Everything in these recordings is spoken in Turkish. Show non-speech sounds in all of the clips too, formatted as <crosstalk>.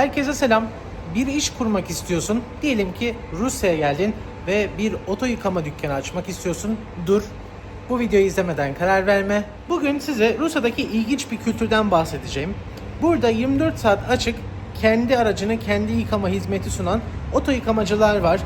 Herkese selam. Bir iş kurmak istiyorsun. Diyelim ki Rusya'ya geldin ve bir oto yıkama dükkanı açmak istiyorsun. Dur. Bu videoyu izlemeden karar verme. Bugün size Rusya'daki ilginç bir kültürden bahsedeceğim. Burada 24 saat açık, kendi aracını kendi yıkama hizmeti sunan oto yıkamacılar var.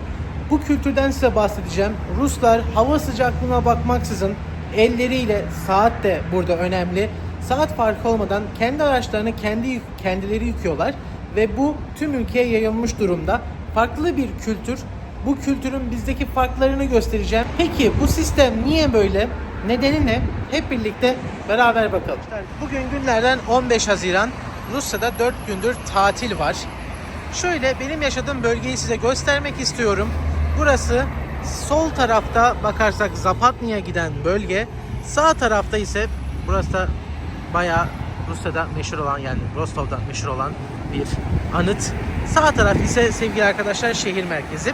Bu kültürden size bahsedeceğim. Ruslar hava sıcaklığına bakmaksızın elleriyle saat de burada önemli. Saat farkı olmadan kendi araçlarını kendi kendileri yıkıyorlar ve bu tüm ülkeye yayılmış durumda. Farklı bir kültür. Bu kültürün bizdeki farklarını göstereceğim. Peki bu sistem niye böyle? Nedeni ne? Hep birlikte beraber bakalım. Bugün günlerden 15 Haziran. Rusya'da 4 gündür tatil var. Şöyle benim yaşadığım bölgeyi size göstermek istiyorum. Burası sol tarafta bakarsak Zapatni'ye giden bölge. Sağ tarafta ise burası da bayağı Rusya'da meşhur olan yani Rostov'da meşhur olan bir anıt. Sağ taraf ise sevgili arkadaşlar şehir merkezi.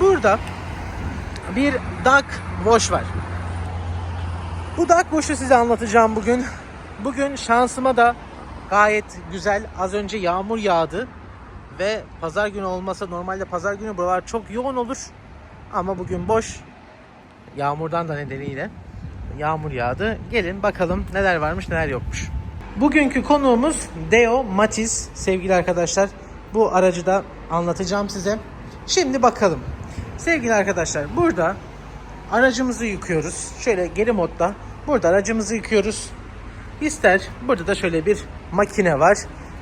Burada bir Dak Voş var. Bu Dak Voş'u size anlatacağım bugün. Bugün şansıma da gayet güzel. Az önce yağmur yağdı ve pazar günü olmasa normalde pazar günü buralar çok yoğun olur. Ama bugün boş. Yağmurdan da nedeniyle yağmur yağdı. Gelin bakalım neler varmış neler yokmuş. Bugünkü konuğumuz Deo Matiz sevgili arkadaşlar. Bu aracı da anlatacağım size. Şimdi bakalım. Sevgili arkadaşlar burada aracımızı yıkıyoruz. Şöyle geri modda burada aracımızı yıkıyoruz. İster burada da şöyle bir makine var.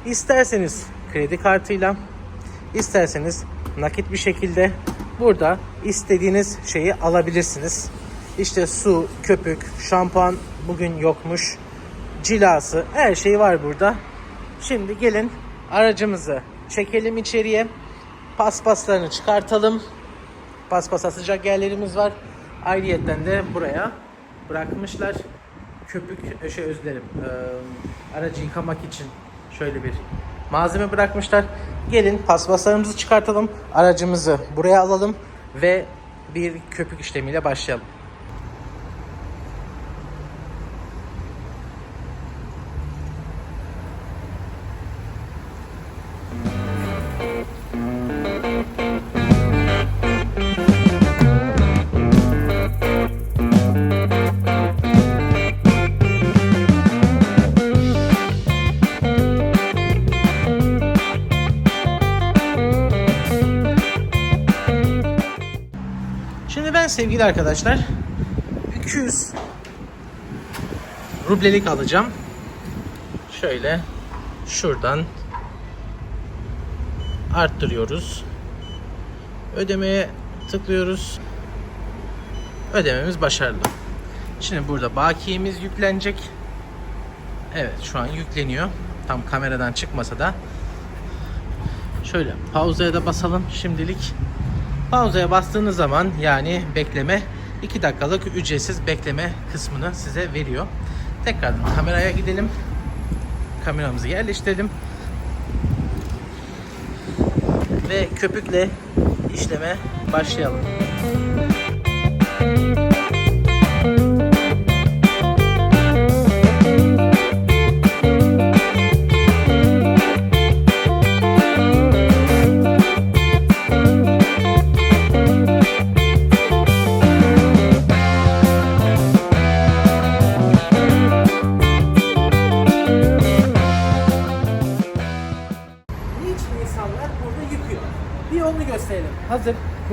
İsterseniz kredi kartıyla, isterseniz nakit bir şekilde burada istediğiniz şeyi alabilirsiniz. İşte su, köpük, şampuan bugün yokmuş. Cilası, her şey var burada. Şimdi gelin aracımızı çekelim içeriye. Paspaslarını çıkartalım. Paspas asacak yerlerimiz var. Ayrıyetten de buraya bırakmışlar. Köpük, şey özür dilerim. Ee, aracı yıkamak için şöyle bir malzeme bırakmışlar. Gelin paspaslarımızı çıkartalım. Aracımızı buraya alalım ve bir köpük işlemiyle başlayalım. Sevgili arkadaşlar 200 rublelik alacağım. Şöyle şuradan arttırıyoruz. Ödemeye tıklıyoruz. Ödememiz başarılı. Şimdi burada bakiyemiz yüklenecek. Evet şu an yükleniyor. Tam kameradan çıkmasa da. Şöyle pauzaya da basalım şimdilik. Pauzaya bastığınız zaman yani bekleme 2 dakikalık ücretsiz bekleme kısmını size veriyor. Tekrar kameraya gidelim. Kameramızı yerleştirelim. Ve köpükle işleme başlayalım.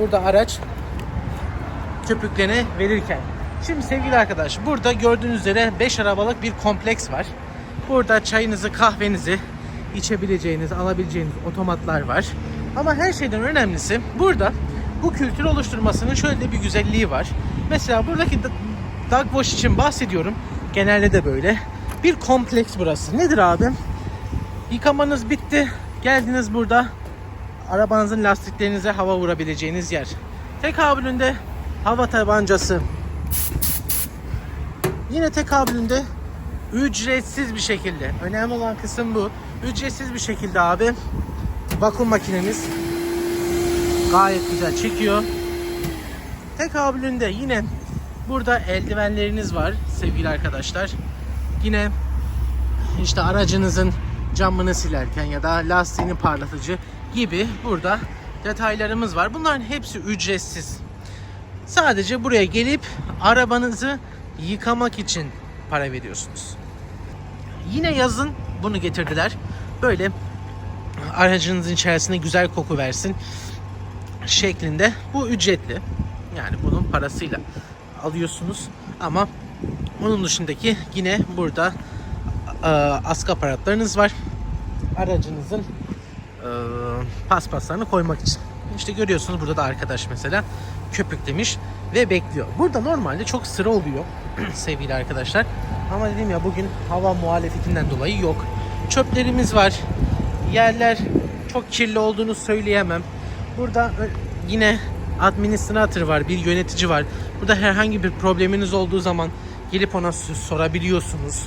Burada araç köpüklerine verirken. Şimdi sevgili arkadaş burada gördüğünüz üzere 5 arabalık bir kompleks var. Burada çayınızı kahvenizi içebileceğiniz alabileceğiniz otomatlar var. Ama her şeyden önemlisi burada bu kültürü oluşturmasının şöyle bir güzelliği var. Mesela buradaki Dog için bahsediyorum. Genelde de böyle. Bir kompleks burası. Nedir abi? Yıkamanız bitti. Geldiniz burada. Arabanızın lastiklerinize hava vurabileceğiniz yer. Tekabülünde hava tabancası. Yine tekabülünde ücretsiz bir şekilde. Önemli olan kısım bu. Ücretsiz bir şekilde abi. Vakum makinemiz gayet güzel çekiyor. Tekabülünde yine burada eldivenleriniz var sevgili arkadaşlar. Yine işte aracınızın camını silerken ya da lastiğini parlatıcı gibi burada detaylarımız var. Bunların hepsi ücretsiz. Sadece buraya gelip arabanızı yıkamak için para veriyorsunuz. Yine yazın bunu getirdiler. Böyle aracınızın içerisinde güzel koku versin şeklinde. Bu ücretli. Yani bunun parasıyla alıyorsunuz. Ama onun dışındaki yine burada e, askı aparatlarınız var. Aracınızın e, paspaslarını koymak için. İşte görüyorsunuz burada da arkadaş mesela köpüklemiş ve bekliyor. Burada normalde çok sıra oluyor <clears throat> sevgili arkadaşlar. Ama dedim ya bugün hava muhalefetinden dolayı yok. Çöplerimiz var. Yerler çok kirli olduğunu söyleyemem. Burada ö- yine administrator var, bir yönetici var. Burada herhangi bir probleminiz olduğu zaman gelip ona sorabiliyorsunuz.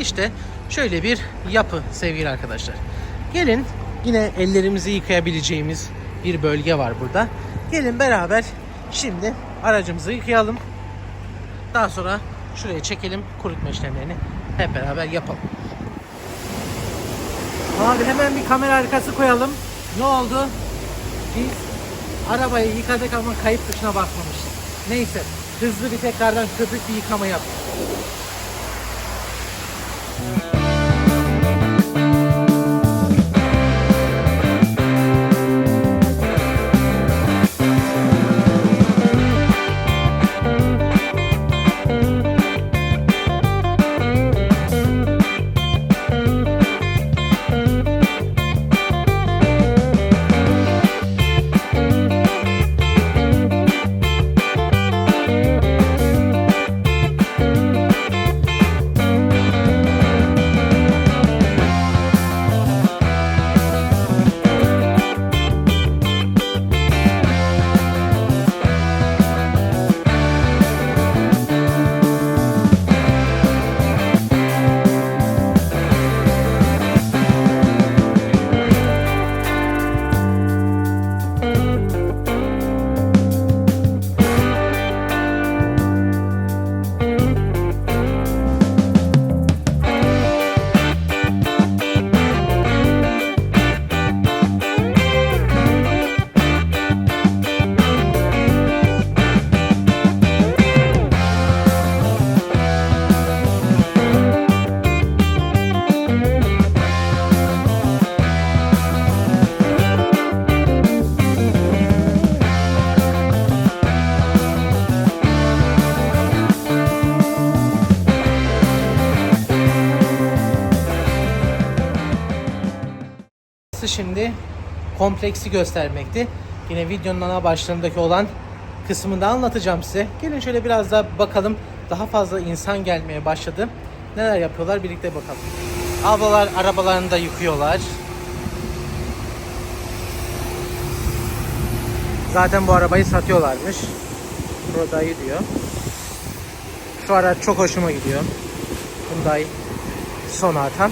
İşte şöyle bir yapı sevgili arkadaşlar. Gelin yine ellerimizi yıkayabileceğimiz bir bölge var burada. Gelin beraber şimdi aracımızı yıkayalım. Daha sonra şuraya çekelim kurutma işlemlerini hep beraber yapalım. Abi hemen bir kamera arkası koyalım. Ne oldu? Biz arabayı yıkadık ama kayıp tuşuna bakmamışız. Neyse hızlı bir tekrardan köpük bir yıkama yap. Kompleksi göstermekti. Yine videonun ana başlığındaki olan kısmında anlatacağım size. Gelin şöyle biraz daha bakalım. Daha fazla insan gelmeye başladı. Neler yapıyorlar birlikte bakalım. Ablalar arabalarını da yıkıyorlar. Zaten bu arabayı satıyorlarmış. Hyundai diyor. Şu araç çok hoşuma gidiyor. Hyundai Sonata.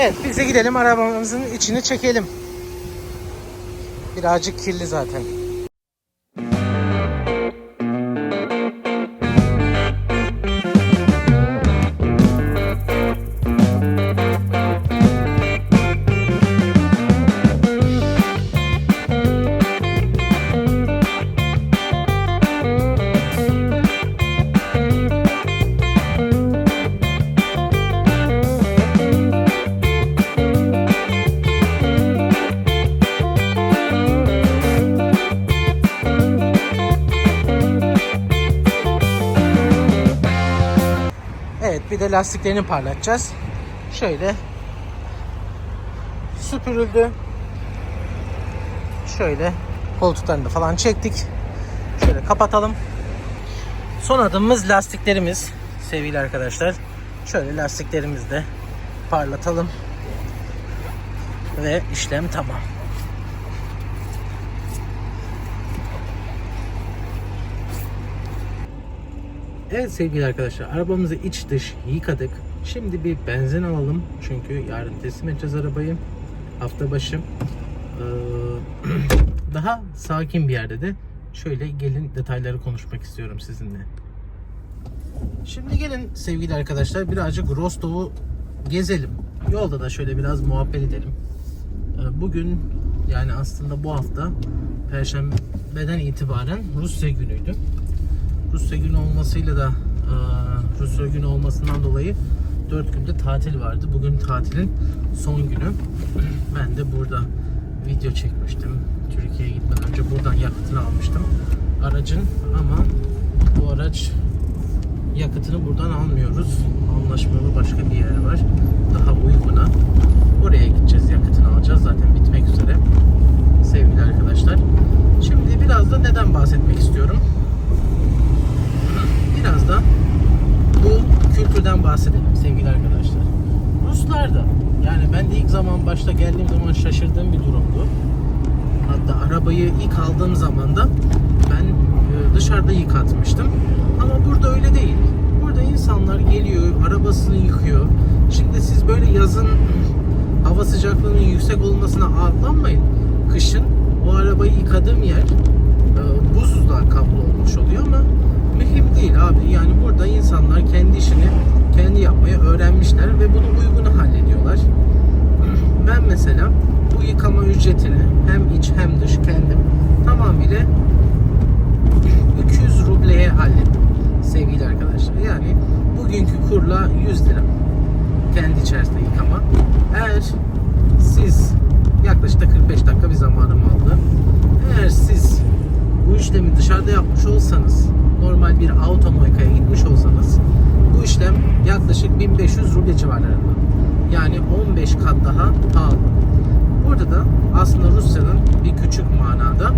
Evet biz de gidelim arabamızın içini çekelim. Birazcık kirli zaten. De lastiklerini parlatacağız. Şöyle süpürüldü. Şöyle koltuklarını falan çektik. Şöyle kapatalım. Son adımımız lastiklerimiz sevgili arkadaşlar. Şöyle lastiklerimizi de parlatalım. Ve işlem tamam. Evet sevgili arkadaşlar arabamızı iç dış yıkadık. Şimdi bir benzin alalım. Çünkü yarın teslim edeceğiz arabayı. Hafta başı. Ee, <clears throat> daha sakin bir yerde de şöyle gelin detayları konuşmak istiyorum sizinle. Şimdi gelin sevgili arkadaşlar birazcık Rostov'u gezelim. Yolda da şöyle biraz muhabbet edelim. Ee, Bugün yani aslında bu hafta Perşembeden itibaren Rusya günüydü. Rusya günü olmasıyla da e, Rusya günü olmasından dolayı 4 günde tatil vardı. Bugün tatilin son günü. <clears throat> Ben de burada video çekmiştim. Türkiye'ye gitmeden önce buradan yakıtını almıştım. Aracın ama bu araç yakıtını buradan almıyoruz. Anlaşmalı başka bir yer var. Daha uyguna. Oraya gideceğiz. Yakıtını alacağız. Zaten bitmek üzere. Sevgili arkadaşlar. Şimdi biraz da neden bahsetmek istiyorum. Biraz da bu kültürden bahsedelim sevgili arkadaşlar. Ruslar da yani ben de ilk zaman başta geldiğim zaman şaşırdığım bir durumdu. Hatta arabayı ilk aldığım zaman da ben e, dışarıda yıkatmıştım. Ama burada öyle değil. Burada insanlar geliyor, arabasını yıkıyor. Şimdi siz böyle yazın hava sıcaklığının yüksek olmasına aldanmayın. Kışın o arabayı yıkadığım yer e, buzla kaplı olmuş oluyor ama mühim değil abi. Yani burada insanlar kendi işini kendi yapmayı öğrenmişler ve bunu uygunu hallediyorlar. Ben mesela bu yıkama ücretini hem iç hem dış kendim tamamıyla 200 rubleye hallettim sevgili arkadaşlar. Yani bugünkü kurla 100 lira kendi içerisinde yıkama. Eğer siz yaklaşık da 45 dakika bir zamanım aldı. Eğer siz işlemi dışarıda yapmış olsanız normal bir automoykaya gitmiş olsanız bu işlem yaklaşık 1500 ruble civarlarında. Yani 15 kat daha pahalı. Burada da aslında Rusya'nın bir küçük manada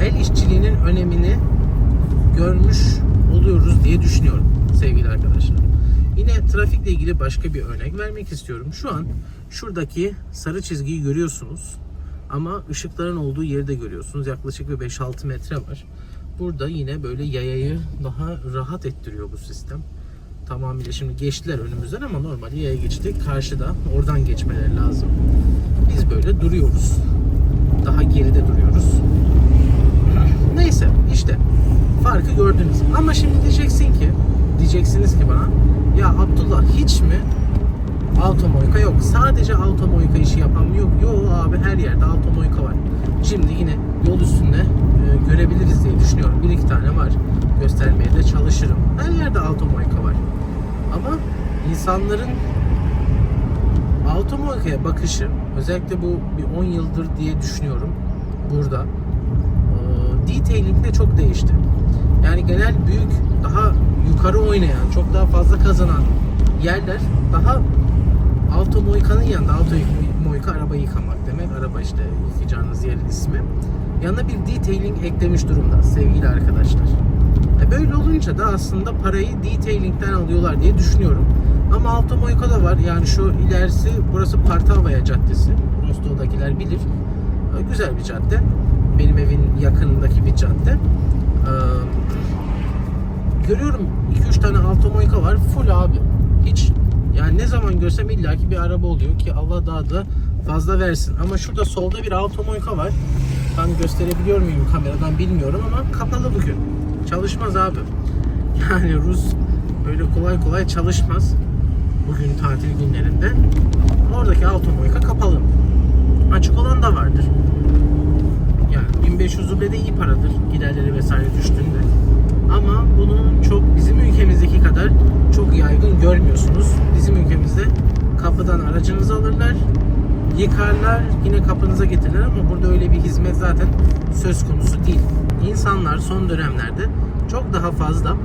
el işçiliğinin önemini görmüş oluyoruz diye düşünüyorum sevgili arkadaşlar. Yine trafikle ilgili başka bir örnek vermek istiyorum. Şu an şuradaki sarı çizgiyi görüyorsunuz. Ama ışıkların olduğu yeri de görüyorsunuz. Yaklaşık bir 5-6 metre var. Burada yine böyle yayayı daha rahat ettiriyor bu sistem. Tamamıyla şimdi geçtiler önümüzden ama normal yaya geçtik. Karşıda oradan geçmeleri lazım. Biz böyle duruyoruz. Daha geride duruyoruz. Neyse işte farkı gördünüz. Ama şimdi diyeceksin ki diyeceksiniz ki bana ya Abdullah hiç mi automoyka yok. Sadece automoyka işi yapan mı yok? Yok abi her yerde automoyka var. Şimdi yine yol üstünde e, görebiliriz diye düşünüyorum. Bir iki tane var. Göstermeye de çalışırım. Her yerde automoyka var. Ama insanların automoykaya bakışı özellikle bu bir 10 yıldır diye düşünüyorum burada e, detailing de çok değişti. Yani genel büyük daha yukarı oynayan, çok daha fazla kazanan yerler daha automoykanın yanında automoyka araba yıkamak demek. Araba işte yıkayacağınız yerin ismi. Yanına bir detailing eklemiş durumda sevgili arkadaşlar. E böyle olunca da aslında parayı detailing'den alıyorlar diye düşünüyorum. Ama automoyka da var. Yani şu ilerisi burası Partavaya Caddesi. Rostov'dakiler bilir. E, Güzel bir cadde. Benim evin yakınındaki bir cadde. Ee, görüyorum 2-3 tane automoyka var. Full abi. Hiç yani ne zaman görsem illaki bir araba oluyor ki Allah daha da fazla versin. Ama şurada solda bir automoyka var. Tam gösterebiliyor muyum kameradan bilmiyorum ama kapalı bugün. Çalışmaz abi. <laughs> Yani Rus öyle kolay kolay çalışmaz. Bugün tatil günlerinde. Oradaki automoyka kapalı. Açık olan da vardır. Yani 1500 ruble de iyi paradır giderleri vesaire düştüğünde. Ama bunu çok bizim ülkemizdeki kadar çok yaygın görmüyorsunuz. Bizim ülkemizde kapıdan aracınızı alırlar, yıkarlar, yine kapınıza getirirler ama burada öyle bir hizmet zaten söz konusu değil. İnsanlar son dönemlerde çok daha fazla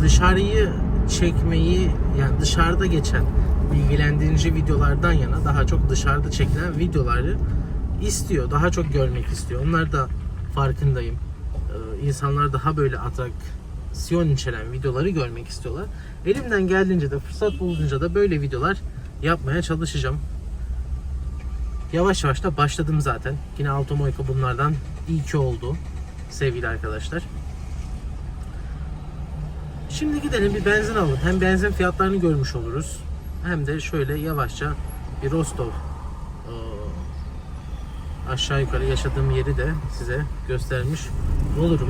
dışarıyı çekmeyi yani dışarıda geçen bilgilendirici videolardan yana daha çok dışarıda çekilen videoları istiyor. Daha çok görmek istiyor. Onlar da farkındayım. İnsanlar daha böyle atraksiyon içeren videoları görmek istiyorlar. Elimden geldiğince de fırsat bulunca da böyle videolar yapmaya çalışacağım. Yavaş yavaş da başladım zaten. Yine Automoyka bunlardan ilki oldu sevgili arkadaşlar. Şimdi gidelim bir benzin alalım. Hem benzin fiyatlarını görmüş oluruz. Hem de şöyle yavaşça bir Rostov e, aşağı yukarı yaşadığım yeri de size göstermiş olurum.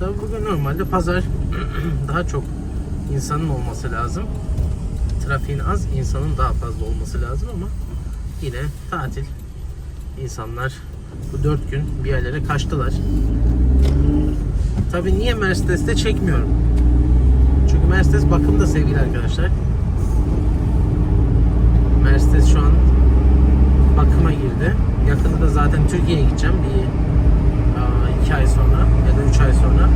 Tabii bugün normalde pazar <clears throat> daha çok insanın olması lazım. Trafiğin az, insanın daha fazla olması lazım ama yine tatil. İnsanlar bu dört gün bir yerlere kaçtılar. Tabii niye Mercedes'te çekmiyorum? Çünkü Mercedes bakımda sevgili arkadaşlar. Mercedes şu an bakıma girdi. Yakında da zaten Türkiye'ye gideceğim bir aa, iki ay sonra ya da üç ay sonra.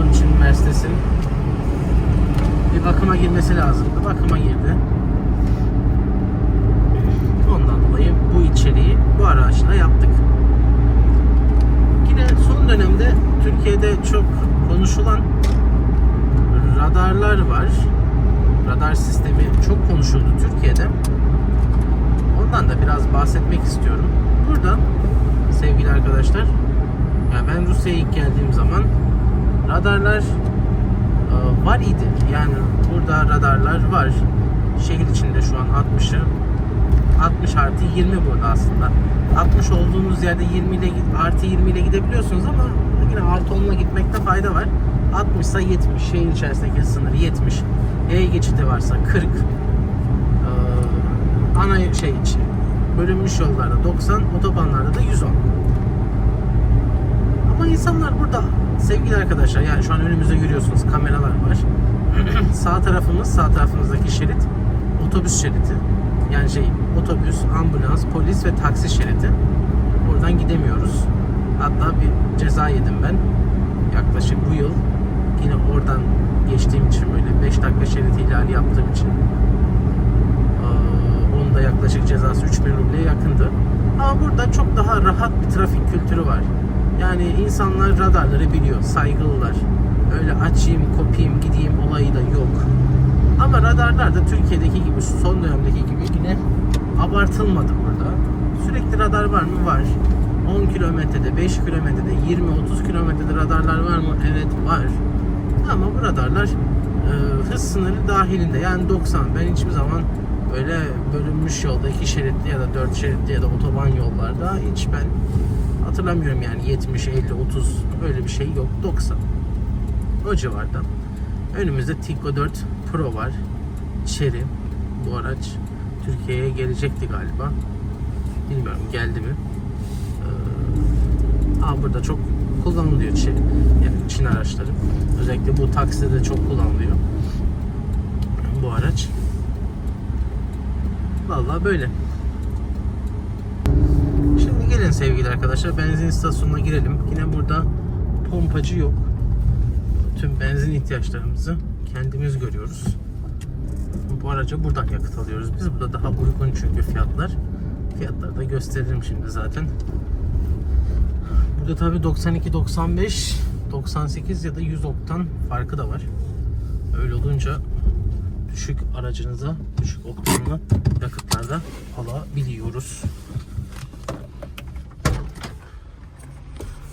Onun için Mercedes'in bir bakıma girmesi lazımdı. Bakıma girdi. Ondan dolayı bu içeriği bu araçla yaptık. Yine son dönemde Türkiye'de çok konuşulan radarlar var. Radar sistemi çok konuşuldu Türkiye'de. Da biraz bahsetmek istiyorum. Burada sevgili arkadaşlar, ya ben Rusya'ya ilk geldiğim zaman radarlar e, var idi. Yani burada radarlar var. Şehir içinde şu an 60'ı 60 artı 20 burada aslında. 60 olduğunuz yerde 20 ile artı 20 ile gidebiliyorsunuz ama yine artı 10 ile gitmekte fayda var. 60 ise 70 şehir içerisindeki sınır 70. E geçidi varsa 40. Ee, ana şey için bölünmüş yollarda 90, otobanlarda da 110. Ama insanlar burada sevgili arkadaşlar yani şu an önümüzde görüyorsunuz kameralar var. <clears throat> sağ tarafımız sağ tarafımızdaki şerit otobüs şeridi. Yani şey otobüs, ambulans, polis ve taksi şeridi. Oradan gidemiyoruz. Hatta bir ceza yedim ben. Yaklaşık bu yıl yine oradan geçtiğim için böyle 5 dakika şerit ihlali yaptığım için Aa, onun da yaklaşık cezası 3000 rubleye yakındı. Ama burada çok daha rahat bir trafik kültürü var. Yani insanlar radarları biliyor, saygılılar. Öyle açayım, kopayım, gideyim olayı da yok. Ama radarlar da Türkiye'deki gibi, son dönemdeki gibi yine abartılmadı burada. Sürekli radar var mı? Var. 10 kilometrede, 5 kilometrede, 20-30 kilometrede radarlar var mı? Evet var. Ama bu radarlar e, hız sınırı dahilinde. Yani 90. Ben hiçbir zaman böyle bölünmüş yolda iki şeritli ya da dört şeritli ya da otoban yollarda hiç ben hatırlamıyorum yani 70, 50, 30 öyle bir şey yok. 90. O civarda. Önümüzde Tico 4 Pro var. Chery. Bu araç Türkiye'ye gelecekti galiba. Bilmiyorum geldi mi. Ee, ama burada çok kullanılıyor Çin, yani Çin araçları. Özellikle bu takside de çok kullanılıyor. Bu araç. Vallahi böyle. Şimdi gelin sevgili arkadaşlar benzin istasyonuna girelim. Yine burada pompacı yok. Tüm benzin ihtiyaçlarımızı kendimiz görüyoruz. Bu araca buradan yakıt alıyoruz. Biz burada daha uygun çünkü fiyatlar. Fiyatları da gösteririm şimdi zaten. Burada tabi 92, 95, 98 ya da 100 oktan farkı da var. Öyle olunca düşük aracınıza düşük oktanlı yakıtlarda alabiliyoruz.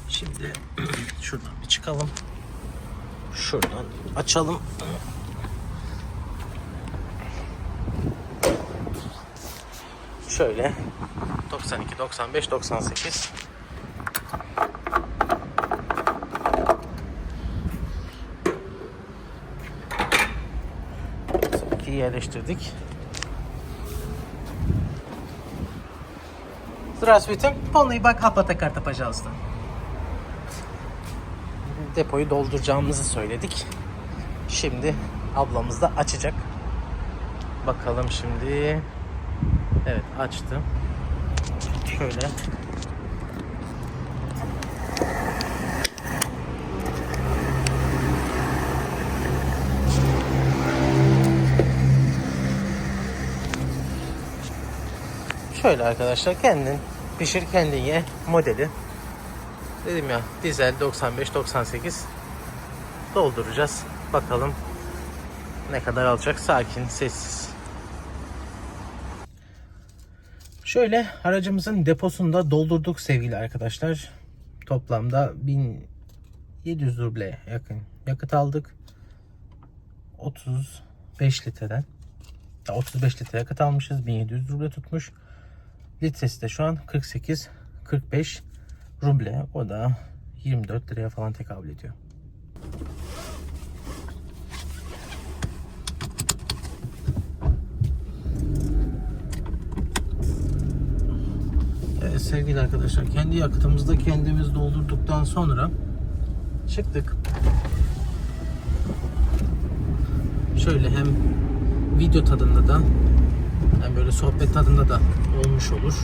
Şimdi <clears throat> şuradan bir çıkalım. Şuradan açalım. Şöyle 92, 95, 98 yerleştirdik. Здравствуйте. Полный бак оплата карта, пожалуйста. Depoyu dolduracağımızı söyledik. Şimdi ablamız da açacak. Bakalım şimdi. Evet açtım. Şöyle. Şöyle arkadaşlar kendin pişir kendin ye modeli. Dedim ya dizel 95-98 dolduracağız. Bakalım ne kadar alacak sakin sessiz. Şöyle aracımızın deposunda doldurduk sevgili arkadaşlar. Toplamda 1700 ruble yakın yakıt aldık. 35 litreden. Ya 35 litre yakıt almışız. 1700 ruble tutmuş. Litresi de şu an 48 45 ruble. O da 24 liraya falan tekabül ediyor. Evet sevgili arkadaşlar kendi yakıtımızı da kendimiz doldurduktan sonra çıktık. Şöyle hem video tadında da hem böyle sohbet tadında da olmuş olur.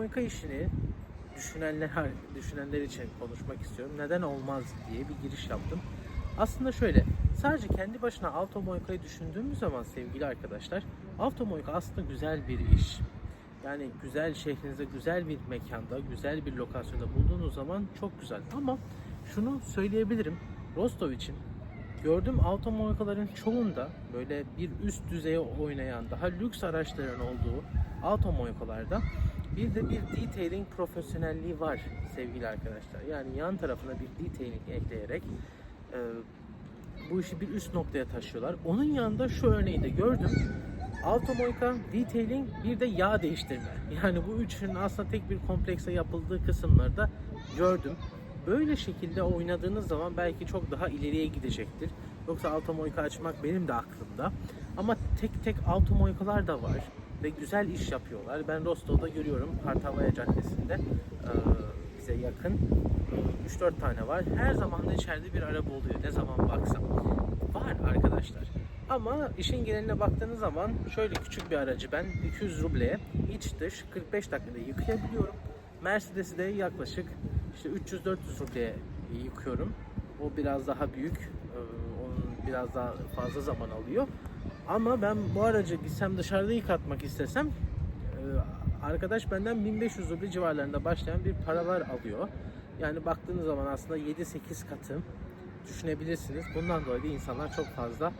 Automoyka işini düşünenler düşünenler için konuşmak istiyorum. Neden olmaz diye bir giriş yaptım. Aslında şöyle, sadece kendi başına automoykayı düşündüğümüz zaman sevgili arkadaşlar, automoyka aslında güzel bir iş. Yani güzel şehrinize, güzel bir mekanda, güzel bir lokasyonda bulduğunuz zaman çok güzel. Ama şunu söyleyebilirim, Rostov için gördüğüm automoykaların çoğunda böyle bir üst düzeye oynayan, daha lüks araçların olduğu automoykalarda bir de bir detailing profesyonelliği var sevgili arkadaşlar. Yani yan tarafına bir detailing ekleyerek e, bu işi bir üst noktaya taşıyorlar. Onun yanında şu örneği de gördüm. Automoyka, detailing bir de yağ değiştirme. Yani bu üçünün aslında tek bir komplekse yapıldığı kısımları da gördüm. Böyle şekilde oynadığınız zaman belki çok daha ileriye gidecektir. Yoksa automoyka açmak benim de aklımda. Ama tek tek automoykalar da var ve güzel iş yapıyorlar. Ben Rostov'da görüyorum Hartavaya Caddesi'nde e, bize yakın e, 3-4 tane var. Her zaman da içeride bir araba oluyor ne zaman baksam. Var arkadaşlar. Ama işin geneline baktığınız zaman şöyle küçük bir aracı ben 200 rubleye iç dış 45 dakikada yıkayabiliyorum. Mercedes'i de yaklaşık işte 300-400 rubleye yıkıyorum. O biraz daha büyük. e, Onun biraz daha fazla zaman alıyor. Ama ben bu aracı gitsem dışarıda yıkatmak istesem e, arkadaş benden 1500 ruble civarlarında başlayan bir paralar alıyor. Yani baktığınız zaman aslında 7-8 katı düşünebilirsiniz. Bundan dolayı insanlar çok fazla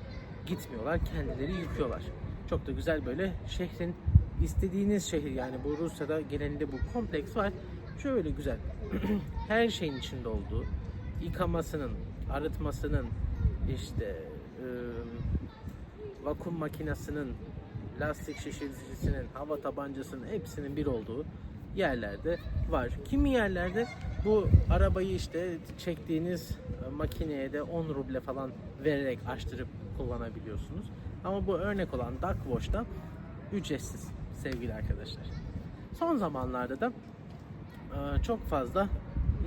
gitmiyorlar. Kendileri yıkıyorlar. Çok da güzel böyle şehrin istediğiniz şehir yani bu Rusya'da genelinde bu kompleks var. Şöyle güzel. <clears throat> Her şeyin içinde olduğu yıkamasının, arıtmasının işte vakum makinesinin, lastik şişiricisinin, hava tabancasının hepsinin bir olduğu yerlerde var. Kimi yerlerde bu arabayı işte çektiğiniz e, makineye de 10 ruble falan vererek açtırıp kullanabiliyorsunuz. Ama bu örnek olan Duck Wash'ta ücretsiz sevgili arkadaşlar. Son zamanlarda da e, çok fazla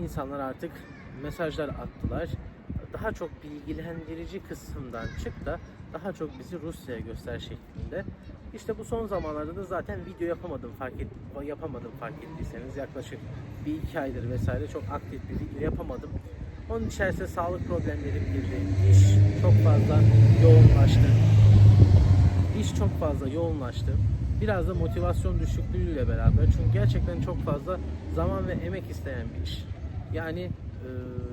insanlar artık mesajlar attılar. Daha çok bilgilendirici kısımdan çık da daha çok bizi Rusya'ya göster şeklinde. İşte bu son zamanlarda da zaten video yapamadım fark et yapamadım fark ettiyseniz yaklaşık bir iki aydır vesaire çok aktif bir video yapamadım. Onun içerisinde sağlık problemlerim girdi. İş çok fazla yoğunlaştı. İş çok fazla yoğunlaştı. Biraz da motivasyon düşüklüğüyle beraber. Çünkü gerçekten çok fazla zaman ve emek isteyen bir iş. Yani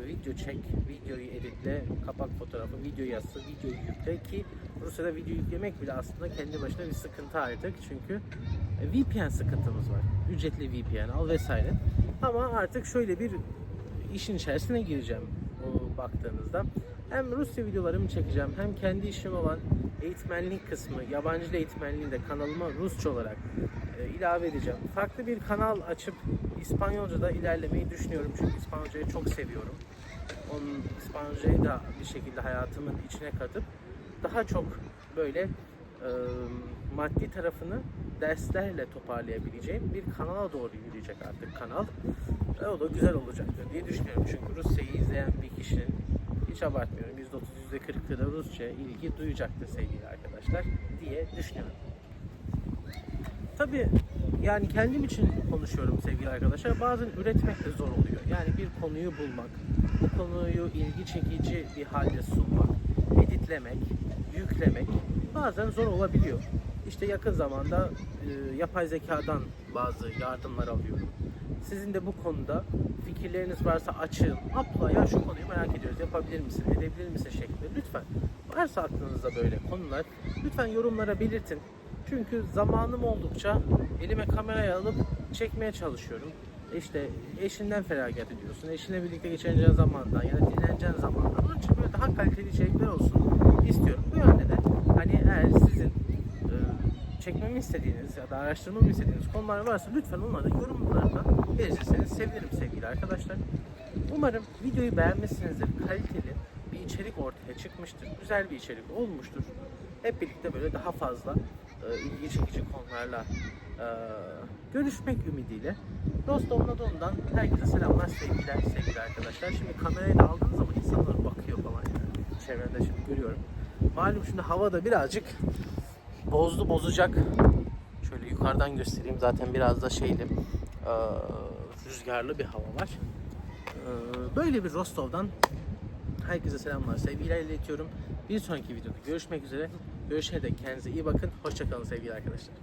video çek, videoyu editle, kapak fotoğrafı, video yazısı, videoyu yükle ki Rusya'da video yüklemek bile aslında kendi başına bir sıkıntı artık. Çünkü e, VPN sıkıntımız var. Ücretli VPN al vesaire. Ama artık şöyle bir işin içerisine gireceğim o baktığınızda. Hem Rusya videolarımı çekeceğim hem kendi işim olan eğitmenlik kısmı, yabancı dil eğitmenliğini de kanalıma Rusça olarak e, ilave edeceğim. Farklı bir kanal açıp İspanyolca'da ilerlemeyi düşünüyorum çünkü İspanyolcayı çok seviyorum. Onun İspanyolcayı da bir şekilde hayatımın içine katıp daha çok böyle e, maddi tarafını derslerle toparlayabileceğim bir kanala doğru yürüyecek artık kanal. E, o da güzel olacaktır diye düşünüyorum. Çünkü Rusya'yı izleyen bir kişinin hiç abartmıyorum. %30, %40'ı da Rusça ilgi duyacaktır sevgili arkadaşlar diye düşünüyorum. Tabii yani kendim için konuşuyorum sevgili arkadaşlar. Bazen üretmek de zor oluyor. Yani bir konuyu bulmak, bu konuyu ilgi çekici bir halde sunmak, editlemek, yüklemek bazen zor olabiliyor. İşte yakın zamanda e, yapay zekadan bazı yardımlar alıyorum. Sizin de bu konuda fikirleriniz varsa açın. Abla ya şu konuyu merak ediyoruz. Yapabilir misin? Edebilir misin? şeklinde. Lütfen. Varsa aklınızda böyle konular lütfen yorumlara belirtin. Çünkü zamanım oldukça elime kamerayı alıp çekmeye çalışıyorum. İşte eşinden feragat ediyorsun. Eşinle birlikte geçireceğin zamandan ya da dinleneceğin zamandan. Onun için böyle daha kaliteli içerikler olsun istiyorum. Bu yönde de hani eğer sizin e, çekmemi istediğiniz ya da araştırmamı istediğiniz konular varsa lütfen onları da yorumlarda belirtirseniz sevinirim sevgili arkadaşlar. Umarım videoyu beğenmişsinizdir. Kaliteli bir içerik ortaya çıkmıştır. Güzel bir içerik olmuştur. Hep birlikte böyle daha fazla e, ilgi çekici konularla e, görüşmek ümidiyle. Rostov'un adından herkese selamlar, sevgiler sevgili arkadaşlar. Şimdi kamerayı da aldığınız zaman insanlar bakıyor falan yani. Çevrede şimdi görüyorum. Malum şimdi hava da birazcık bozdu bozacak. Şöyle yukarıdan göstereyim. Zaten biraz da şeyli e, rüzgarlı bir hava var. E, böyle bir Rostov'dan herkese selamlar, sevgiler iletiyorum. Bir sonraki videoda görüşmek üzere. Görüşene dek kendinize iyi bakın. Hoşçakalın sevgili arkadaşlar.